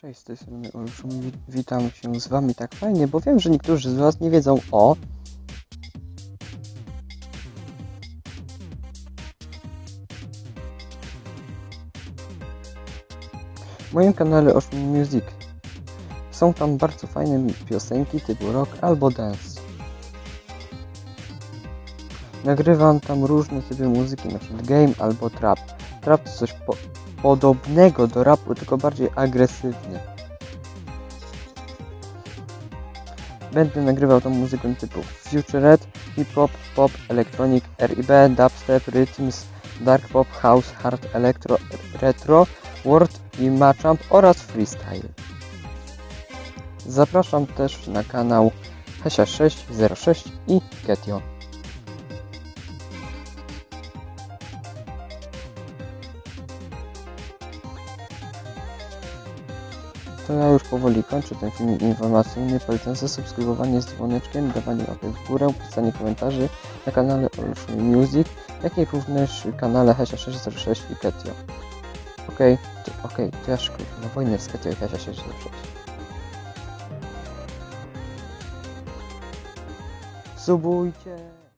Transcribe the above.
Cześć, z tej strony Olszum. Wi- Witam się z Wami tak fajnie, bo wiem, że niektórzy z Was nie wiedzą o. moim kanale Ocean Music. Są tam bardzo fajne piosenki typu rock albo dance. Nagrywam tam różne typy muzyki, np. game albo trap. Trap to coś po podobnego do rapu, tylko bardziej agresywny. Będę nagrywał tą muzykę typu Future hip-hop, pop, electronic, R&B, dubstep, rhythms, dark pop, house, hard electro, retro, world i matchup oraz freestyle. Zapraszam też na kanał Hesia606 i Ketio. To ja już powoli kończę ten film informacyjny. Polecam zasubskrybowanie z dzwoneczkiem, dawanie łapek w górę, pisanie komentarzy na kanale Olsztyn Music, jak i również kanale Hesia606 i Ketio. Okej, to, okej, to ja szybko na wojnę z Ketio i Hesia606. Subujcie!